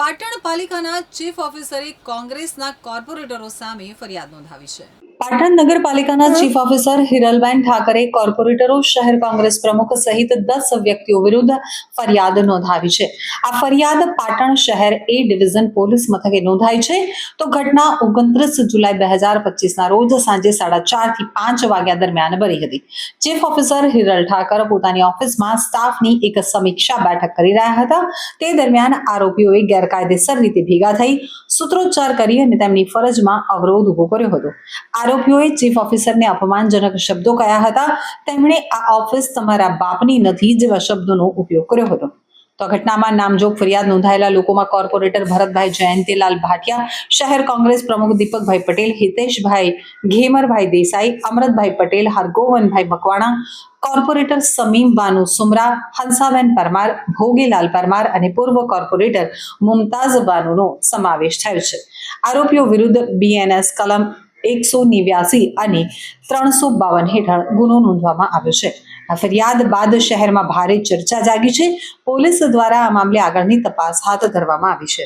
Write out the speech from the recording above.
પાટણ પાલિકાના ચીફ ઓફિસરે કોંગ્રેસના કોર્પોરેટરો સામે ફરિયાદ નોંધાવી છે. પાટણ નગરપાલિકાના ચીફ ઓફિસર હિરલબેન ઠાકરે કોર્પોરેટરો શહેર કોંગ્રેસ પ્રમુખ સહિત દસ વ્યક્તિઓ વિરુદ્ધ ફરિયાદ નોંધાવી છે. આ ફરિયાદ પાટણ શહેર એ ડિવિઝન પોલીસ મથકે નોંધાઈ છે. તો ઘટના ઓગણત્રીસ જુલાઈ બે હજાર પચીસના રોજ સાંજે સાડા ચારથી પાંચ વાગ્યા દરમિયાન બની હતી. ચીફ ઓફિસર હિરલ ઠાકર પોતાની ઓફિસમાં સ્ટાફની એક સમીક્ષા બેઠક કરી રહ્યા હતા. તે દરમિયાન આરોપીઓએ ગેરકાયદેસર રીતે ભેગા થઈ સૂત્રોચ્ચાર કરી અને તેમની ફરજમાં અવરોધ ઊભો કર્યો હતો. આરોપીઓએ ચીફ ઓફિસરને અપમાનજનક શબ્દો કયા હતા? તેમણે આ ઓફિસ તમારા બાપની નથી જેવા શબ્દોનો ઉપયોગ કર્યો હતો. તો ઘટનામાં નામજોગ ફરિયાદ નોંધાયેલા લોકોમાં કોર્પોરેટર ભરતભાઈ જયંતીલાલ ભાટિયા, શહેર કોંગ્રેસ પ્રમુખ દીપકભાઈ પટેલ, હિતેશભાઈ ઘેમરભાઈ દેસાઈ, અમરતભાઈ પટેલ, હરગોવનભાઈ મકવાણા, કોર્પોરેટર સમીમ બાનુ સુમરા, હંસાબેન પરમાર, ભોગીલાલ પરમાર અને પૂર્વ કોર્પોરેટર મુમતાઝ બાનુનો સમાવેશ થયો છે. આરોપીઓ વિરુદ્ધ બીએનએસ કલમ એકસો નેવ્યાસી અને ત્રણસો બાવન હેઠળ ગુનો નોંધવામાં આવ્યો છે. આ ફરિયાદ બાદ શહેરમાં ભારે ચર્ચા જાગી છે. પોલીસ દ્વારા આ મામલે આગળની તપાસ હાથ ધરવામાં આવી છે.